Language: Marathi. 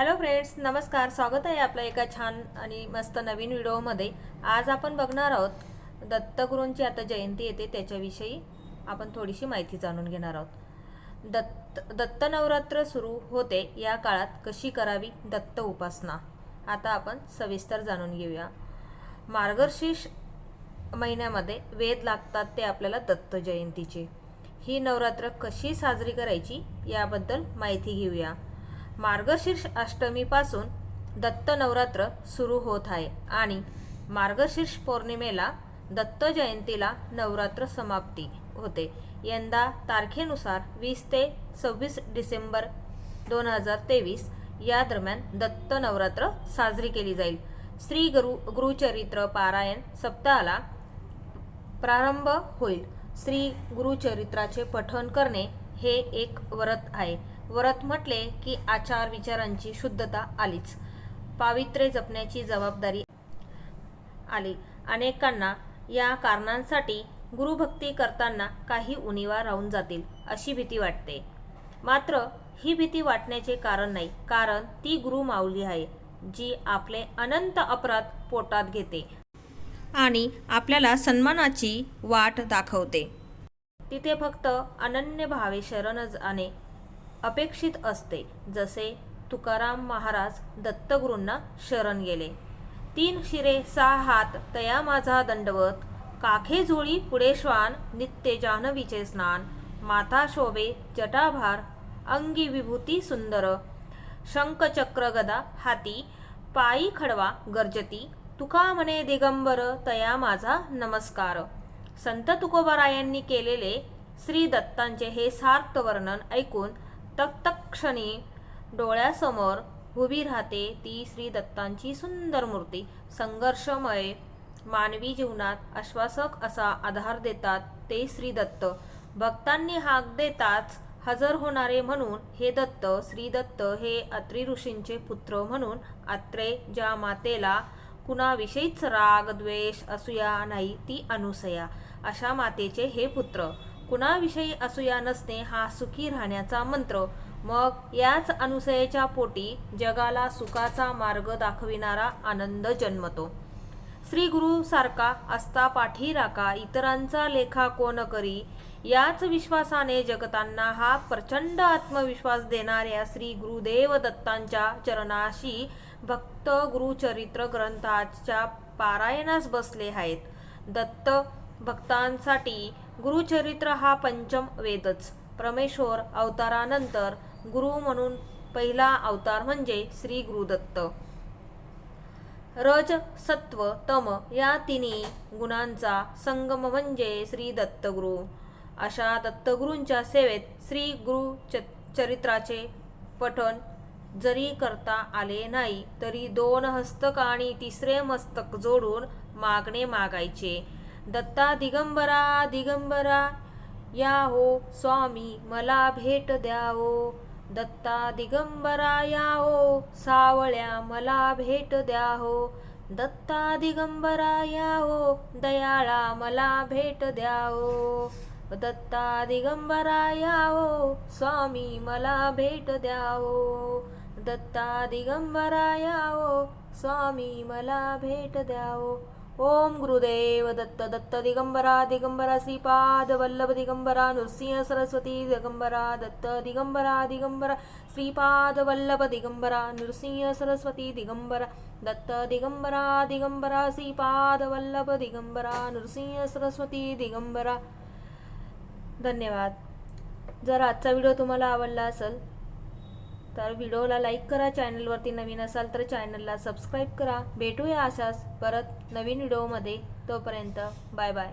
हॅलो फ्रेंड्स नमस्कार. स्वागत आहे आपलं एका छान आणि मस्त नवीन व्हिडिओमध्ये. आज आपण बघणार आहोत दत्तगुरूंची आता जयंती येते त्याच्याविषयी आपण थोडीशी माहिती जाणून घेणार आहोत. दत्त दत्त नवरात्र सुरू होते या काळात. कशी करावी? दत्त उपासना. आता आपण सविस्तर जाणून घेऊया. मार्गशीर्ष महिन्यामध्ये वेद लागतात ते आपल्याला दत्त जयंतीचे. ही नवरात्र कशी साजरी करायची याबद्दल माहिती घेऊया. मार्गशीर्ष अष्टमीपासून दत्त नवरात्र सुरू होत आहे आणि मार्गशीर्ष पौर्णिमेला दत्त जयंतीला नवरात्र समाप्ती होते. यंदा तारखेनुसार वीस ते सव्वीस डिसेंबर दोन हजार तेवीस या दरम्यान दत्त नवरात्र साजरी केली जाईल. श्री गुरु गुरुचरित्र पारायण सप्ताहाला प्रारंभ होईल. श्री गुरुचरित्राचे पठण करणे हे एक व्रत आहे. व्रत म्हटले की आचार विचारांची शुद्धता आलीच. पावित्र्य जपण्याची जबाबदारी आली. अनेकांना या कारणांसाठी गुरुभक्ती करताना काही उणिवा राहून जातील अशी भीती वाटते. मात्र ही भीती वाटण्याचे कारण नाही कारण ती गुरु माऊली आहे जी आपले अनंत अपराध पोटात घेते आणि आपल्याला सन्मानाची वाट दाखवते. तिथे फक्त अनन्य भावे शरण जाणे अपेक्षित असते जसे तुकाराम महाराज दत्तगुरूंना शरण गेले. तीन शिरे सहा हात तया माझा दंडवत काखे झोळी पुढे श्वान नित्य जान्हवीचे स्नान माथा शोभे जटाभार अंगी विभूती सुंदर शंखचक्र गदा हाती पायी खडवा गर्जती तुका म्हणे दिगंबर तया माझा नमस्कार. संत तुकोबारायांनी केलेले श्री दत्तांचे हे सार्थ वर्णन ऐकून तक्तक्षणी डोळ्यासमोर उभी राहते ती श्री दत्तांची सुंदर मूर्ती. संघर्षमय मानवी जीवनात आश्वासक असा आधार देतात ते श्री दत्त. भक्तांनी हाक देताच हजर होणारे म्हणून हे दत्त श्री दत्त हे अत्री ऋषींचे पुत्र म्हणून आत्रे ज्या मातेला कुणाविषयीच राग द्वेष असूया नाही ती अनुसया. अशा मातेचे हे पुत्र कुणाविषयी असूया नसणे हा सुखी राहण्याचा मंत्र. मग याच अनुसयेच्या पोटी जगाला सुखाचा मार्ग दाखविणारा आनंद जन्मतो. श्री गुरु सारखा असता पाठी राका इतरांचा लेखा कोण करी? याच विश्वासाने जगतांना हा प्रचंड आत्मविश्वास देणाऱ्या श्री गुरुदेव दत्तांच्या चरणाशी भक्त गुरुचरित्र ग्रंथाच्या पारायणास बसले आहेत. दत्त भक्तांसाठी गुरुचरित्र हा पंचम वेदच. परमेश्वर अवतारानंतर गुरु म्हणून पहिला अवतार म्हणजे श्री गुरुदत्त. रज सत्व तम या तिन्ही गुणांचा संगम म्हणजे श्री दत्तगुरु. अशा दत्तगुरूंच्या सेवेत श्री गुरु च चरित्राचे पठण जरी करता आले नाही तरी दोन हस्तक आणि तिसरे मस्तक जोडून मागणे मागायचे. दत्ता दिगंबरा दिगंबरा या हो स्वामी मला भेट द्यावो. दत्ता दिगंबरा ओ सावळ्या मला भेट द्या हो दत्ता दिगंबरा ओ दयाळा मला भेट द्या हो दत्ता दिगंबरा ओ स्वामी मला भेट द्या हो दत्ता दिगंबरा ओ स्वामी मला भेट द्या हो ओम गुरुदेव दत्त दत्त दिगंबरा दिगंबरा श्रीपाद वल्लभ दिगंबरा नृसिंह सरस्वती दिगंबरा दत्त दिगंबरा दिगंबरा श्रीपाद वल्लभ दिगंबरा नृसिंह सरस्वती दिगंबरा दत्त दिगंबरा दिगंबरा श्रीपाद वल्लभ दिगंबरा नृसिंह सरस्वती दिगंबरा धन्यवाद जर आजचा व्हिडिओ तुम्हाला आवडला असेल तर व्हिडिओला लाईक करा चॅनलवरती नवीन असाल तर चॅनलला सबस्क्राईब करा. भेटूया अशाच परत नवीन व्हिडिओमध्ये. तोपर्यंत बाय बाय.